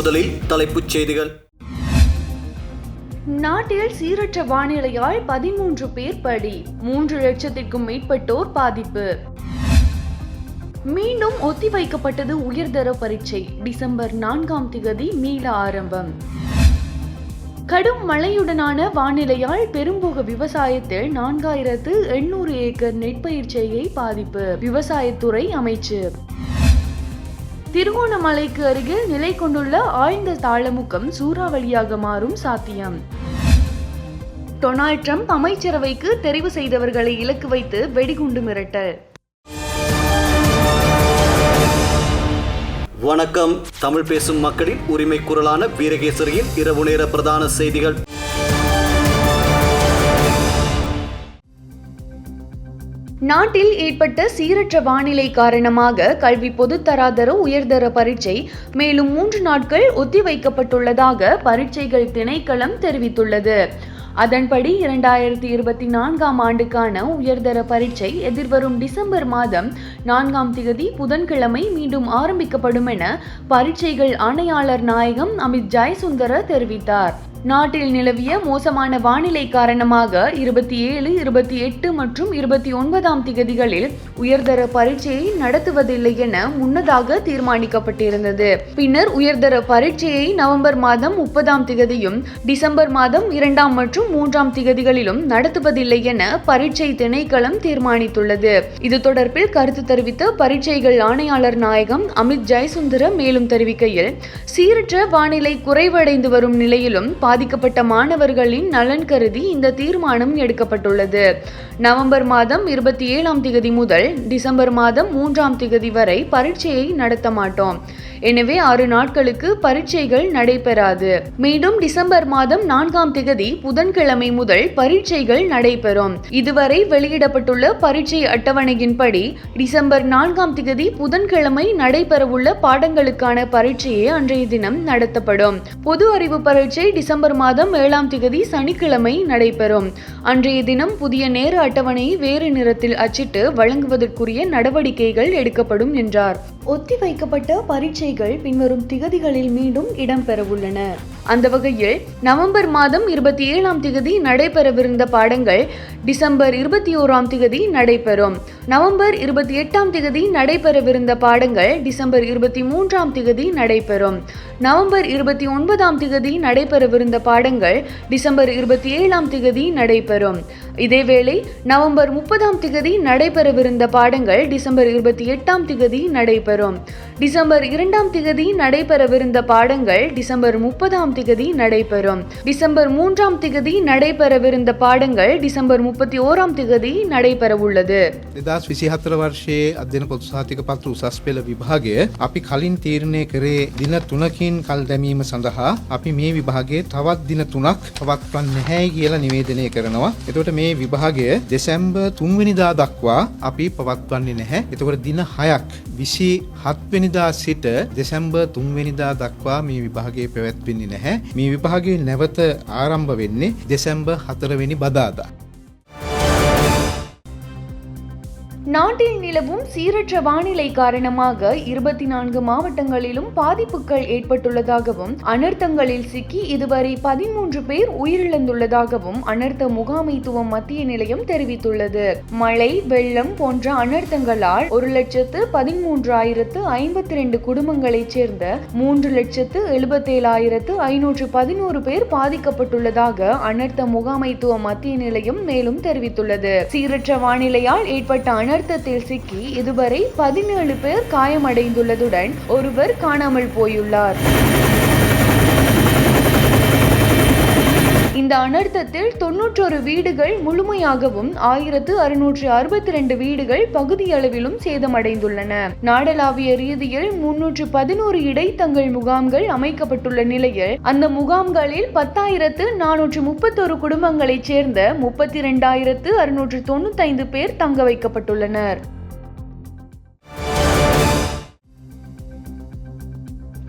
முதலில் தலைப்புச் செய்திகள். நாட்டில் சீரற்ற வானிலையால் பதிமூன்று பேர் பலி மூன்று லட்சத்திற்கும் மேற்பட்டோர் பாதிப்பு. மீண்டும் ஒத்திவைக்கப்பட்டது உயர்தர பரீட்சை டிசம்பர் நான்காம் திகதி மீள ஆரம்பம். கடும் மழையுடனான வானிலையால் பெரும்போக விவசாயத்தில் நான்காயிரத்து எண்ணூறு ஏக்கர் நெற்பயிர்ச்செய்கை பாதிப்பு விவசாயத்துறை அமைச்சு. திருகோணமலைக்கு அருகில் நிலை கொண்டுள்ள ஆழ்ந்த தாளமுக்கம் சூறாவளியாக மாறும் சாத்தியம். டொனால்ட் ட்ரம்ப் அமைச்சரவைக்கு தெரிவு செய்தவர்களை இலக்கு வைத்து வெடிகுண்டு மிரட்டல். வணக்கம். தமிழ் பேசும் மக்களின் உரிமை குரலான வீரகேசரியின் இரவு நேர பிரதான செய்திகள். நாட்டில் ஏற்பட்ட சீரற்ற வானிலை காரணமாக கல்வி பொதுத்தராதர உயர்தர பரீட்சை மேலும் மூன்று நாட்கள் ஒத்திவைக்கப்பட்டுள்ளதாக பரீட்சைகள் திணைக்களம் தெரிவித்துள்ளது. அதன்படி இரண்டாயிரத்தி இருபத்தி நான்காம் ஆண்டுக்கான உயர்தர பரீட்சை எதிர்வரும் டிசம்பர் மாதம் நான்காம் திகதி புதன்கிழமை மீண்டும் ஆரம்பிக்கப்படும் என பரீட்சைகள் ஆணையாளர் நாயகம் அமித் ஜெயசுந்தர தெரிவித்தார். நாட்டில் நிலவிய மோசமான வானிலை காரணமாக இருபத்தி ஏழு இருபத்தி எட்டு மற்றும் இருபத்தி ஒன்பதாம் திகதிகளில் உயர்தர பரீட்சையை நடத்துவதில்லை என முன்னதாக தீர்மானிக்கப்பட்டிருந்தது. பின்னர் உயர்தர பரீட்சையை நவம்பர் மாதம் முப்பதாம் திகதியும் டிசம்பர் மாதம் இரண்டாம் மற்றும் மூன்றாம் திகதிகளிலும் நடத்துவதில்லை என பரீட்சை திணைக்களம் தீர்மானித்துள்ளது. இது தொடர்பில் கருத்து தெரிவித்த பரீட்சைகள் ஆணையாளர் நாயகம் அமித் ஜெயசுந்தர மேலும் தெரிவிக்கையில் சீரற்ற வானிலை குறைவடைந்து வரும் நிலையிலும் பாதிக்கப்பட்ட மாணவர்களின் நலன் கருதி இந்த தீர்மானம் எடுக்கப்பட்டுள்ளது. நவம்பர் மாதம் இருபத்தி ஏழாம் திகதி முதல் டிசம்பர் மாதம் மூன்றாம் திகதி வரை பரீட்சையை நடத்த மாட்டோம். எனவே ஆறு நாட்களுக்கு பரீட்சைகள் நடைபெறாது. மீண்டும் டிசம்பர் மாதம் நான்காம் திகதி புதன்கிழமை முதல் பரீட்சைகள் நடைபெறும். இதுவரை வெளியிடப்பட்டுள்ள பரீட்சை அட்டவணையின்படி டிசம்பர் நான்காம் திகதி புதன்கிழமை நடைபெறவுள்ள பாடங்களுக்கான பரீட்சையே அன்றைய தினம் நடத்தப்படும். பொது அறிவு பரீட்சை டிசம்பர் மாதம் ஏழாம் திகதி சனிக்கிழமை நடைபெறும். அன்றைய தினம் புதிய நேர அட்டவணையை வேறு நிறத்தில் அச்சிட்டு வழங்குவதற்குரிய நடவடிக்கைகள் எடுக்கப்படும் என்றார். ஒத்திவைக்கப்பட்ட பரீட்சைகள் பின்வரும் திகதிகளில் மீண்டும் இடம்பெறவுள்ளன. அந்த வகையில் நவம்பர் மாதம் இருபத்தி ஏழாம் திகதி நடைபெறவிருந்த பாடங்கள் டிசம்பர் இருபத்தி ஓராம் திகதி நடைபெறும். நவம்பர் இருபத்தி எட்டாம் திகதி நடைபெறவிருந்த பாடங்கள் டிசம்பர் இருபத்தி மூன்றாம் திகதி நடைபெறும். நவம்பர் இருபத்தி ஒன்பதாம் திகதி நடைபெறவிருந்த பாடங்கள் டிசம்பர் இருபத்தி ஏழாம் திகதி நடைபெறும். இதேவேளை நவம்பர் முப்பதாம் திகதி நடைபெறவிருந்த பாடங்கள் டிசம்பர் இருபத்தி எட்டாம் திகதி நடைபெறும். டிசம்பர் இரண்டாம் திகதி நடைபெறவிருந்த பாடங்கள் டிசம்பர் முப்பதாம் திகதி நடைபெறும். டிசம்பர் மூன்றாம் திகதி நடைபெறவிருந்த பாடங்கள் டிசம்பர் முப்பத்தி ஓராம் திகதி நடைபெறவுள்ளது. දෙදස් විසිහතර වර්ෂයේ අධ්‍යන පොත්සාතික පත්‍ර උසස් පෙළ විභාගය අපි කලින් තීරණය කරේ දින තුනකින් කල් දැමීම සඳහා අපි මේ විභාගයේ තවත් දින තුනක් පවත්වන්න නැහැයි කියලා නිවේදනය කරනවා. එතකොට මේ විභාගය දෙසැම්බර් තුන්වෙනිදා දක්වා අපි පවත්වන්නේ නැහැ. එතකොට දින හයක් විසි හත්වෙනිදා සිට දෙසැම්බර් තුන්වෙනිදා දක්වා මේ විභාගය පැවැත්වෙන්නේ නැහැ. මේ විභාගය නැවත ආරම්භ වෙන්නේ දෙසැම්බර් හතරවෙනි බදාදා. நாட்டில் நிலவும் சீரற்ற வானிலை காரணமாக இருபத்தி நான்கு மாவட்டங்களிலும் பாதிப்புகள் ஏற்பட்டுள்ளதாகவும் அனர்த்தங்களில் சிக்கி இதுவரை பதிமூன்று பேர் உயிரிழந்துள்ளதாகவும் அனர்த்த முகாமைத்துவம் மத்திய நிலையம் தெரிவித்துள்ளது. மழை வெள்ளம் போன்ற அனர்த்தங்களால் ஒரு லட்சத்து பதிமூன்றாயிரத்து ஐம்பத்தி ரெண்டு குடும்பங்களைச் சேர்ந்த மூன்று லட்சத்து எழுபத்தேழாயிரத்து ஐநூற்று பதினோரு பேர் பாதிக்கப்பட்டுள்ளதாக அனர்த்த முகாமைத்துவ மத்திய நிலையம் மேலும் தெரிவித்துள்ளது. சீரற்ற வானிலையால் ஏற்பட்ட அனர்த்த அனர்த்தத்தில் சிக்கி இதுவரை பதினேழு பேர் காயமடைந்துள்ளதுடன் ஒருவர் காணாமல் போயுள்ளார். இந்த அனர்த்தத்தில் தொன்னூற்றொரு வீடுகள் முழுமையாகவும் ஆயிரத்து அறுநூற்று அறுபத்தி ரெண்டு வீடுகள் பகுதியளவிலும் சேதமடைந்துள்ளன. நாடளாவிய ரீதியில் முன்னூற்று பதினோரு இடைத்தங்கள் முகாம்கள் அமைக்கப்பட்டுள்ள நிலையில் அந்த முகாம்களில் பத்தாயிரத்து நானூற்று முப்பத்தொரு குடும்பங்களைச் சேர்ந்த முப்பத்தி இரண்டாயிரத்து அறுநூற்று தொண்ணூத்தைந்து பேர் தங்க வைக்கப்பட்டுள்ளனர்.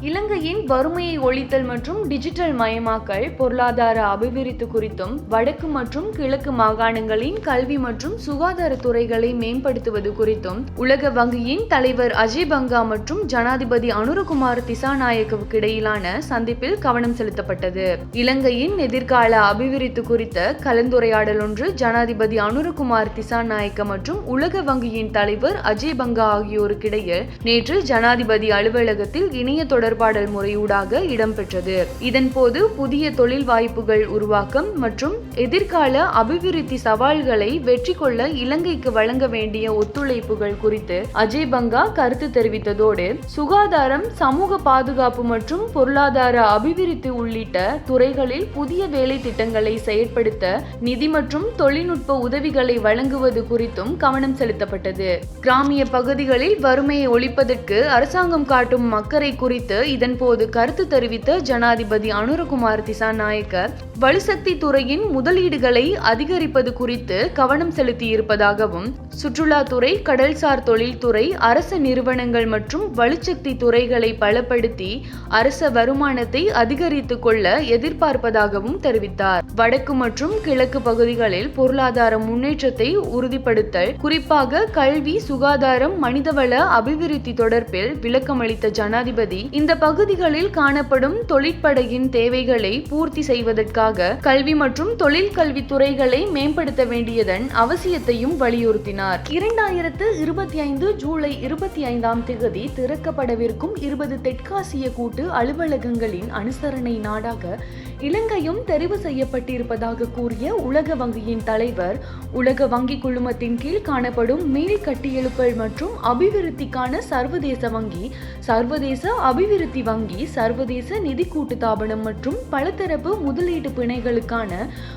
இலங்கையின் வறுமையை ஒழித்தல் மற்றும் டிஜிட்டல் மயமாக்கல் பொருளாதார அபிவிருத்தி குறித்தும் வடக்கு மற்றும் கிழக்கு மாகாணங்களின் கல்வி மற்றும் சுகாதாரத்துறைகளை மேம்படுத்துவது குறித்தும் உலக வங்கியின் தலைவர் அஜய் பங்கா மற்றும் ஜனாதிபதி அனுரகுமார் திசாநாயக்கவுக்கு இடையிலான சந்திப்பில் கவனம் செலுத்தப்பட்டது. இலங்கையின் எதிர்கால அபிவிருத்தி குறித்த கலந்துரையாடல் ஒன்று ஜனாதிபதி அனுரகுமார் திசாநாயக்க மற்றும் உலக வங்கியின் தலைவர் அஜய் பங்கா ஆகியோருக்கிடையில் நேற்று ஜனாதிபதி அலுவலகத்தில் இணைய தொடர்பாடல் முறையூடாக இடம்பெற்றது. இதன்போது புதிய தொழில் வாய்ப்புகள் உருவாக்கம் மற்றும் எதிர்கால அபிவிருத்தி சவால்களை வெற்றி கொள்ள இலங்கைக்கு வழங்க வேண்டிய ஒத்துழைப்புகள் குறித்து அஜய் பங்கா கருத்து தெரிவித்ததோடு சுகாதாரம் சமூக பாதுகாப்பு மற்றும் பொருளாதார அபிவிருத்தி உள்ளிட்ட துறைகளில் புதிய வேலை திட்டங்களை செயற்படுத்த நிதி மற்றும் தொழில்நுட்ப உதவிகளை வழங்குவது குறித்தும் கவனம் செலுத்தப்பட்டது. கிராமிய பகுதிகளில் வறுமையை ஒழிப்பதற்கு அரசாங்கம் காட்டும் அக்கறை குறித்து இதன்போது கருத்து தெரிவித்த ஜனாதிபதி அனுரகுமார் திசாநாயக்க வலுசக்தி துறையின் முதலீடுகளை அதிகரிப்பது குறித்து கவனம் செலுத்தியிருப்பதாகவும் சுற்றுலாத்துறை கடல்சார் தொழில்துறை அரச நிறுவனங்கள் மற்றும் வலுசக்தி துறைகளை பலப்படுத்தி அரச வருமானத்தை அதிகரித்துக் கொள்ள எதிர்பார்ப்பதாகவும் தெரிவித்தார். வடக்கு மற்றும் கிழக்கு பகுதிகளில் பொருளாதார முன்னேற்றத்தை உறுதிப்படுத்தல் குறிப்பாக கல்வி சுகாதாரம் மனிதவள அபிவிருத்தி தொடர்பில் விளக்கமளித்த ஜனாதிபதி இந்த பகுதிகளில் காணப்படும் தொழிற்படையின் தேவைகளை பூர்த்தி செய்வதற்காக கல்வி மற்றும் தொழில் கல்வி துறைகளை மேம்படுத்த வேண்டியதன் அவசியத்தையும் வலியுறுத்தினார். இரண்டாயிரத்து இருபத்தி ஐந்து ஜூலை இருபத்தி ஐந்தாம் தேதி திறக்கப்படவிருக்கும் இருபது தெற்காசிய கூட்டு அலுவலகங்களின் அனுசரணை நாடாக இலங்கையும் தெரிவு செய்யப்பட்டிருப்பதாக கூறிய உலக வங்கியின் தலைவர் உலக வங்கி குழுமத்தின் கீழ் காணப்படும் மீள் கட்டியெழுப்பல் மற்றும் அபிவிருத்திக்கான சர்வதேச வங்கி சர்வதேச அபிவிருத்தி வங்கி சர்வதேச நிதி கூட்டுத்தாபனம் மற்றும் பலதரப்பு முதலீட்டு பிணைகளுக்கான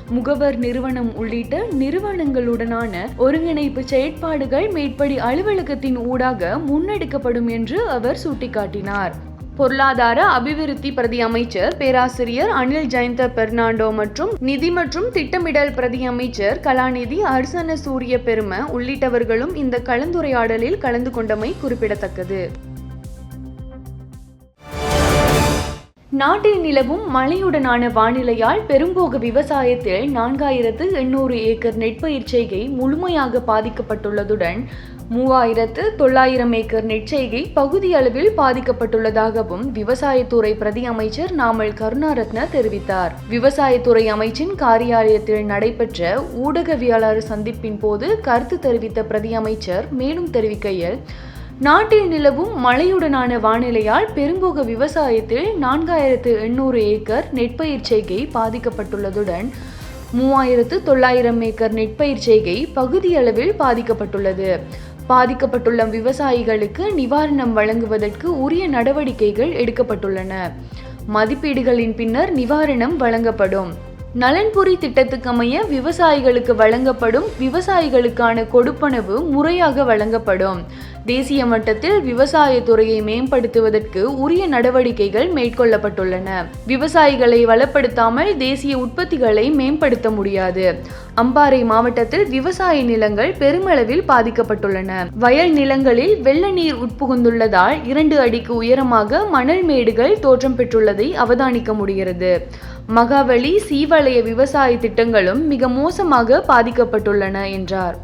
முகவர் நிறுவனம் உள்ளிட்ட நிறுவனங்களுடனான ஒருங்கிணைப்பு செயற்பாடுகள் மேற்படி அலுவலகத்தின் ஊடாக முன்னெடுக்கப்படும் என்று அவர் சுட்டிக்காட்டினார். பொருளாதார அபிவிருத்தி பிரதி அமைச்சர் பேராசிரியர் அனில் ஜெயந்த பெர்னாண்டோ மற்றும் நிதி மற்றும் திட்டமிடல் பிரதி அமைச்சர் கலாநிதி அர்சன சூரிய பெரும உள்ளிட்டவர்களும் இந்த கலந்துரையாடலில் கலந்து கொண்டமை குறிப்பிடத்தக்கது. நாட்டில் நிலவும் மழையுடனான வானிலையால் பெரும்போக விவசாயத்தில் நான்காயிரத்து எண்ணூறு ஏக்கர் நெற்பயிர் செய்கை முழுமையாக பாதிக்கப்பட்டுள்ளதுடன் மூவாயிரத்து தொள்ளாயிரம் ஏக்கர் நெற்செய்கை பகுதி அளவில் பாதிக்கப்பட்டுள்ளதாகவும் விவசாயத்துறை பிரதி அமைச்சர் நாமல் கருணாரத்ன தெரிவித்தார். விவசாயத்துறை அமைச்சின் காரியாலயத்தில் நடைபெற்ற ஊடகவியலாளர் சந்திப்பின் போது கருத்து தெரிவித்த பிரதி அமைச்சர் மேலும் தெரிவிக்கையில் நாட்டில் நிலவும் மழையுடனான வானிலையால் பெரும்போக விவசாயத்தில் நான்காயிரத்து எண்ணூறு ஏக்கர் நெற்பயிர் செய்கை பாதிக்கப்பட்டுள்ளதுடன் மூவாயிரத்து தொள்ளாயிரம் ஏக்கர் நெற்பயிர் செய்கை பகுதியளவில் பாதிக்கப்பட்டுள்ளது. பாதிக்கப்பட்டுள்ள விவசாயிகளுக்கு நிவாரணம் வழங்குவதற்கு உரிய நடவடிக்கைகள் எடுக்கப்பட்டுள்ளன. மதிப்பீடுகளின் பின்னர் நிவாரணம் வழங்கப்படும். நலன்புரி திட்டத்துக்கமைய விவசாயிகளுக்கு வழங்கப்படும் விவசாயிகளுக்கான கொடுப்பனவு முறையாக வழங்கப்படும். தேசிய மட்டத்தில் விவசாயத்துறையை மேம்படுத்துவதற்கு உரிய நடவடிக்கைகள் மேற்கொள்ளப்பட்டுள்ளன. விவசாயிகளை வளப்படுத்தாமல் தேசிய உற்பத்திகளை மேம்படுத்த முடியாது. அம்பாறை மாவட்டத்தில் விவசாய நிலங்கள் பெருமளவில் பாதிக்கப்பட்டுள்ளன. வயல் நிலங்களில் வெள்ள நீர் உட்புகுந்துள்ளதால் இரண்டு அடிக்கு உயரமாக மணல் மேடுகள் தோற்றம் பெற்றுள்ளதை அவதானிக்க முடிகிறது. மகாவலி சீவலய விவசாய திட்டங்களும் மிக மோசமாக பாதிக்கப்பட்டுள்ளன என்றார்.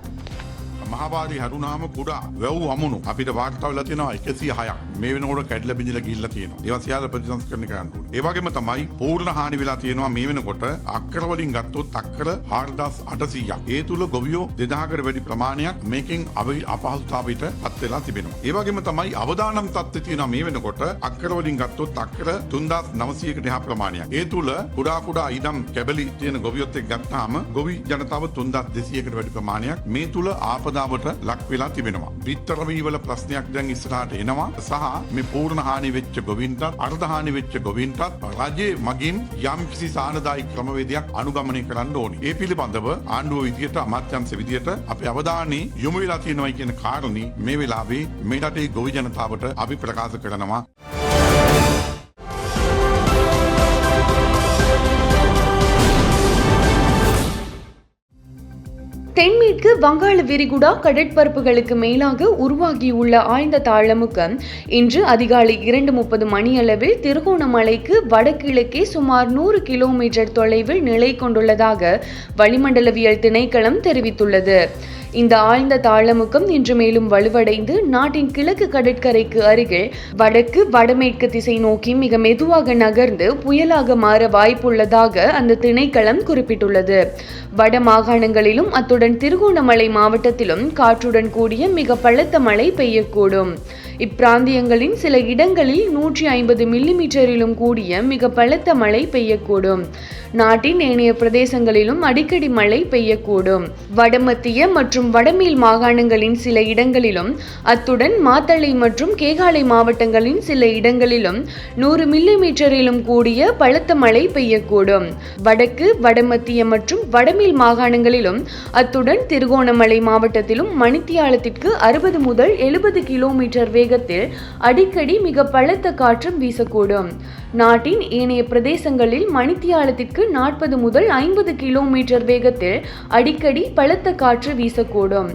මහපාරි හැරුණාම කුඩා වැව් අමුණු අපිට වාර්තා වෙලා තියෙනවා 106ක් මේ වෙනකොට කැඩිලා බිඳිලා ගිහිල්ලා තියෙනවා. ඒවා සියල්ල ප්‍රතිසංස්කරණය කරන්න ඕනේ. ඒ වගේම තමයි පූර්ණ හානි වෙලා තියෙනවා මේ වෙනකොට අක්කර වලින් ගත්තොත් අක්කර 4800ක්. ඒ තුල ගොවියෝ 2000කට වැඩි ප්‍රමාණයක් මේකෙන් අවි- අපහසුතාවයට පත් වෙලා තිබෙනවා. ඒ වගේම තමයි අවදානම් තත්ත්වය තියෙනවා මේ වෙනකොට අක්කර වලින් ගත්තොත් අක්කර 3900කට එහා ප්‍රමාණයක්. ඒ තුල කුඩා කුඩා ඉඩම් කැබලි තියෙන ගොවියොත් එක්ක ගත්තාම ගොවි ජනතාව 3200කට වැඩි ප්‍රමාණයක් මේ තුල ආපදාවට ලක් වෙලා තිබෙනවා. විතර වීවල ප්‍රශ්නයක් දැන් ඉස්සරහට එනවා සහ මේ පූර්ණ හානි වෙච්ච ගොවින්ටත් අර්ධ හානි වෙච්ච ගොවින්ටත් රජයේ මගින් යම් කිසි සානදායි ක්‍රමවේදයක් අනුගමනය කරන්න ඕනි. ඒ පිළිබඳව ආණ්ඩුව විදියට අමාත්‍යංශ විදියට අපේ අවධානය යොමු වෙලා තියෙනවයි කියන කාරණේ මේ වෙලාවේ මේ රටේ ගොවි ජනතාවට අපි ප්‍රකාශ කරනවා. தென்மேற்கு வங்காள விரிகுடா கடற்பரப்புகளுக்கு மேலாக உருவாகியுள்ள ஆழ்ந்த தாழமுக்கம் இன்று அதிகாலை இரண்டு முப்பது மணியளவில் திருகோணமலைக்கு வடகிழக்கே சுமார் நூறு கிலோமீட்டர் தொலைவில் நிலை கொண்டுள்ளதாக வளிமண்டலவியல் திணைக்களம் தெரிவித்துள்ளது. இந்த ஆழ்ந்த தாழமுக்கம் இன்று மேலும் வலுவடைந்து நாட்டின் கிழக்கு கடற்கரைக்கு அருகில் வடக்கு வடமேற்கு திசை நோக்கி மிக மெதுவாக நகர்ந்து புயலாக மாற வாய்ப்புள்ளதாக அந்த திணைக்களம் குறிப்பிட்டுள்ளது. வட மாகாணங்களிலும் அத்துடன் திருகோணமலை மாவட்டத்திலும் காற்றுடன் கூடிய மிக பலத்த மழை பெய்யக்கூடும். இப்பிராந்தியங்களின் சில இடங்களில் நூற்றி ஐம்பது மில்லிமீட்டரிலும் கூடிய மிக பலத்த மழை பெய்யக்கூடும். நாட்டின் ஏனைய பிரதேசங்களிலும் அடிக்கடி மழை பெய்யக்கூடும். வடமத்திய மற்றும் வடமேல் மாகாணங்களின் சில இடங்களிலும் அத்துடன் மாத்தளை மற்றும் கேகாலை மாவட்டங்களின் சில இடங்களிலும் நூறு மில்லிமீட்டரிலும் கூடிய பலத்த மழை பெய்யக்கூடும். வடக்கு வடமத்திய மற்றும் வடமேல் மாகாணங்களிலும் அத்துடன் திருகோணமலை மாவட்டத்திலும் மணித்தியாலத்திற்கு அறுபது முதல் எழுபது கிலோமீட்டர் வேகத்தில் அடிக்கடி மிக பலத்த காற்றும் வீசக்கூடும். நாட்டின் ஏனைய பிரதேசங்களில் மணித்தியாலத்திற்கு நாற்பது முதல் ஐம்பது கிலோமீட்டர் வேகத்தில் அடிக்கடி பலத்த காற்று வீசக்கூடும்.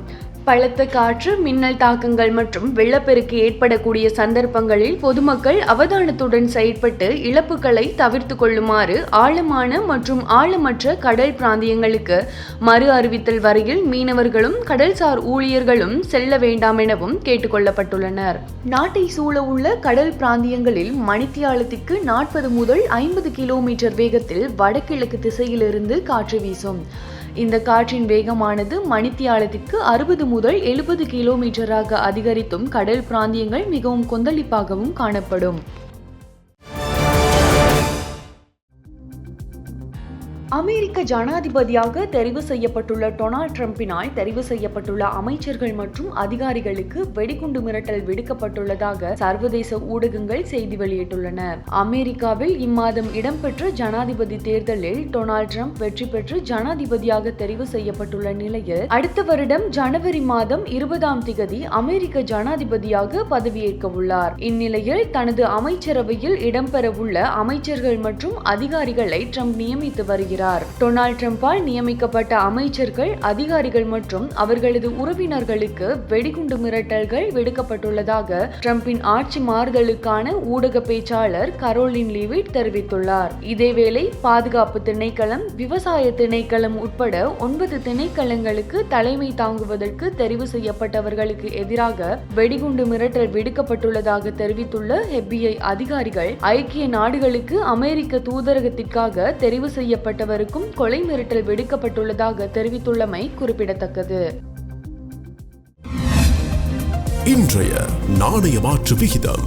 பலத்த காற்று மின்னல் தாக்கங்கள் மற்றும் வெள்ளப்பெருக்கு ஏற்படக்கூடிய சந்தர்ப்பங்களில் பொதுமக்கள் அவதானத்துடன் செயற்பட்டு இழப்புகளை தவிர்த்து கொள்ளுமாறு ஆழமான மற்றும் ஆழமற்ற கடல் பிராந்தியங்களுக்கு மறு அறிவித்தல் வரையில் மீனவர்களும் கடல்சார் ஊழியர்களும் செல்ல வேண்டாம் எனவும் கேட்டுக்கொள்ளப்பட்டுள்ளனர் நாட்டை சூழ உள்ள கடல் பிராந்தியங்களில் மணித்தியாலத்திற்கு நாற்பது முதல் ஐம்பது கிலோமீட்டர் வேகத்தில் வடகிழக்கு திசையிலிருந்து காற்று வீசும். இந்த காற்றின் வேகமானது மணித்தியாலத்திற்கு அறுபது முதல் எழுபது கிலோமீட்டராக அதிகரித்தும் கடல் பிராந்தியங்கள் மிகவும் கொந்தளிப்பாகவும் காணப்படும். அமெரிக்க ஜனாதிபதியாக தெரிவு செய்யப்பட்டுள்ள டொனால்ட் ட்ரம்பினால் தெரிவு செய்யப்பட்டுள்ள அமைச்சர்கள் மற்றும் அதிகாரிகளுக்கு வெடிகுண்டு மிரட்டல் விடுக்கப்பட்டுள்ளதாக சர்வதேச ஊடகங்கள் செய்தி வெளியிட்டுள்ளன. அமெரிக்காவில் இம்மாதம் இடம்பெற்ற ஜனாதிபதி தேர்தலில் டொனால்ட் ட்ரம்ப் வெற்றி பெற்று ஜனாதிபதியாக தெரிவு செய்யப்பட்டுள்ள நிலையில் அடுத்த வருடம் ஜனவரி மாதம் இருபதாம் திகதி அமெரிக்க ஜனாதிபதியாக பதவியேற்க உள்ளார் இந்நிலையில் தனது அமைச்சரவையில் இடம்பெறவுள்ள அமைச்சர்கள் மற்றும் அதிகாரிகளை ட்ரம்ப் நியமித்து வருகிறார். வருகிறார் டொனால்ட் ட்ரம்பால் நியமிக்கப்பட்ட அமைச்சர்கள் அதிகாரிகள் மற்றும் அவர்களது உறவினர்களுக்கு வெடிகுண்டு மிரட்டல்கள் விடுக்கப்பட்டுள்ளதாக ட்ரம்பின் ஆட்சி மாறுதலுக்கான ஊடக பேச்சாளர் கரோலின் லீவிட் தெரிவித்துள்ளார். இதேவேளை பாதுகாப்பு திணைக்களம் விவசாய திணைக்களம் உட்பட ஒன்பது திணைக்களங்களுக்கு தலைமை தாங்குவதற்கு தெரிவு செய்யப்பட்டவர்களுக்கு எதிராக வெடிகுண்டு மிரட்டல் விடுக்கப்பட்டுள்ளதாக தெரிவித்துள்ள FBI அதிகாரிகள் ஐக்கிய நாடுகளுக்கு அமெரிக்க தூதரகத்திற்காக தெரிவு செய்யப்பட்டவர் இருவருக்கும் கொலை மிரட்டல் விடுக்கப்பட்டுள்ளதாக தெரிவித்துள்ளமை குறிப்பிடத்தக்கது. இன்றைய நாணய மாற்று விகிதம்.